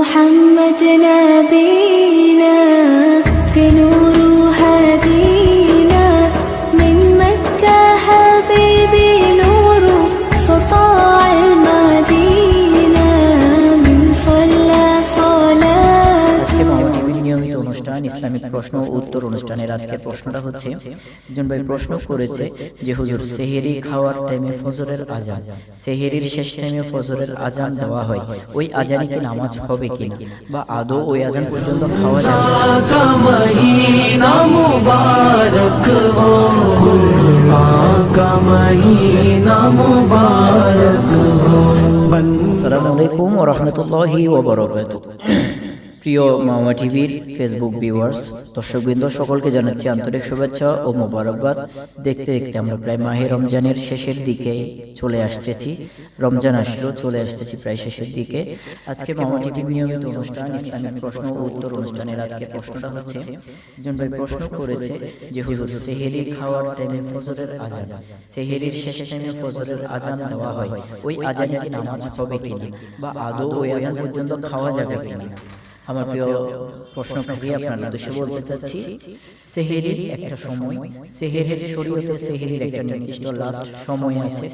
محمد نبي. অনুষ্ঠান ইসলামিক প্রশ্ন ও উত্তর অনুষ্ঠানের আজকে প্রশ্নটা হচ্ছে, একজন ভাই প্রশ্ন করেছে যে, হুজুর, সেহেরি খাওয়ার টাইমে ফজরের আজান সেহেরির শেষ টাইমে ফজরের আজান দেওয়া হয়। ওই আজানে কি নামাজ হবে কিনা? বা আদৌ ওই আজান পর্যন্ত খাওয়া যায় আসসালামু আলাইকুম ওয়া রাহমাতুল্লাহি ওয়া বারাকাতুহু। প্রিয় মামা টিভির ফেসবুক ভিউয়ার্স দর্শকবৃন্দ, সকলকে জানাচ্ছি আন্তরিক শুভেচ্ছা ও মোবারকবাদ। দেখতে দেখতে আমরা প্রায় মাহে রমজানের শেষের দিকে চলে আসতেছি। রমজান আসলো, চলে আসতেছি প্রায় শেষের দিকে। আজকে মামা টিভির নিয়মিত অনুষ্ঠান ইসলামিক প্রশ্ন ও উত্তর অনুষ্ঠানের আজকে প্রশ্নটা হচ্ছে, একজন ভাই প্রশ্ন করেছে যে, হুজুর সেহেরি খাওয়ার টাইমে ফজরের আজান সেহেরির শেষ টাইমে ফজরের আজান দেওয়া হয়, ওই আজানে কি নামাজ হবে কিনা? বা আদৌ ওই আজান পর্যন্ত খাওয়া যাবে কিনা? আমার প্রিয় প্রশ্নকারী আপনার উদ্দেশ্যে বলতে চাচ্ছি, সেহেরির একটা সময়, সেহেরির শরীয়তে সেহেরির একটা নির্দিষ্ট লাস্ট সময় আছে।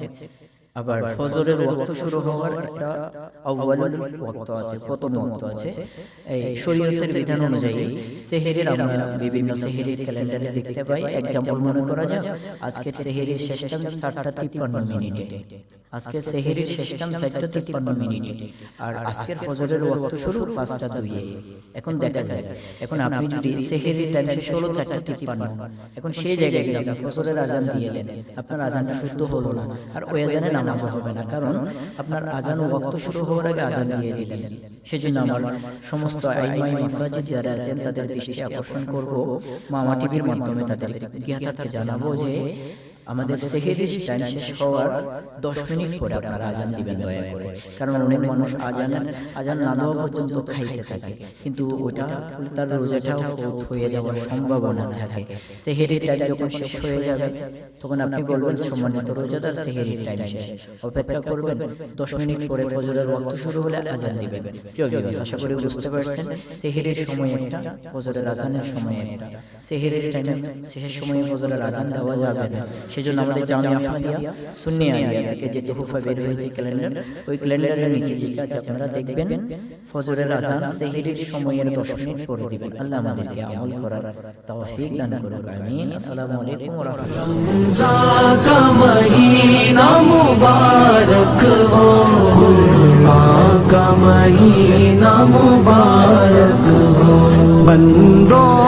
আবার ফজরের ওয়াক্ত শুরু হওয়ার একটা আউয়াল ওয়াক্ত আছে, প্রথম ওয়াক্ত আছে। এই শরীয়তের বিধান অনুযায়ী সেহেরির আমরা বিভিন্ন সেহেরির ক্যালেন্ডারে দেখতে পাই। এক্সাম্পল মনে করা যাক আজকে সেহেরির শেষ টাইম সাতটা তিপ্পান্ন মিনিটে। আজকে সেহেরির শেষ টাইম সাতটা তিপ্পান্ন মিনিটে। আর আজকের ফজরের ওয়াক্ত শুরু পাঁচটা দুইয়ে। এখন দেখা যায়। এখন আপনি যদি সেহেরির টাইম শেষ হলো চারটা তিপ্পান্ন। এখন সেই জায়গায় গিয়ে আপনি ফজরের আজান দিয়ে দেন। আপনার আজানটা শুদ্ধ হলো না। আর ওই আজানে নামাজ হবে না। কারণ আপনার আজান ওয়াক্ত শুরু হওয়ার আগে আজান দিয়ে দিলেন। সেজন্য আমার সমস্ত আইমাই মাসাজিদ যারা আছেন তাদের দৃষ্টি আকর্ষণ করব। মামা টিভির মাধ্যমে তাদের জ্ঞাতাকে জানাব যে আমাদের সেহেরির টাইম শেষ হওয়ার দশ মিনিট পরে আপনারা আজান দিবেন দয়া করে। কারণ অনেক মানুষ আজান আজান না দেওয়া পর্যন্ত খাইতে থাকে। কিন্তু ওটা তার রোজাটাও ফৌত হয়ে যাওয়ার সম্ভাবনা থাকে। সেহেরির টাইম যখন শেষ হয়ে যাবে তখন আপনি বলবেন সম্মানিত রোজাদার সেহেরির টাইম শেষ। অপেক্ষা করবেন দশ মিনিট পরে ফজরের ওয়াক্ত শুরু হলে আজান দিবেন। প্রিয় viewers, আশা করি বুঝতে পারছেন। সেহেরির সময় একটা ফজরের আজানের সময় একটা। সেহেরির টাইমে শেষের সময়ে ফজরের আজান দেওয়া যাবে না সেজন্য আমাদের জামি আহমদিয়া সুন্নি আলিয়া থেকে যে তোহফা বের হয়েছে ক্যালেন্ডার ওই ক্যালেন্ডারের নিচে যে কাজ আপনারা দেখবেন ফজরের আজান সেহেরির সময়ের দশ মিনিট পরে দিবেন আল্লাহ আমাদেরকে আমল করার তৌফিক দান করুক আমিন আসসালামু আলাইকুম ওয়া রাহমাতুল্লাহ का महीना मुबारक हो खुल्ला का महीना मुबारक हो बंदों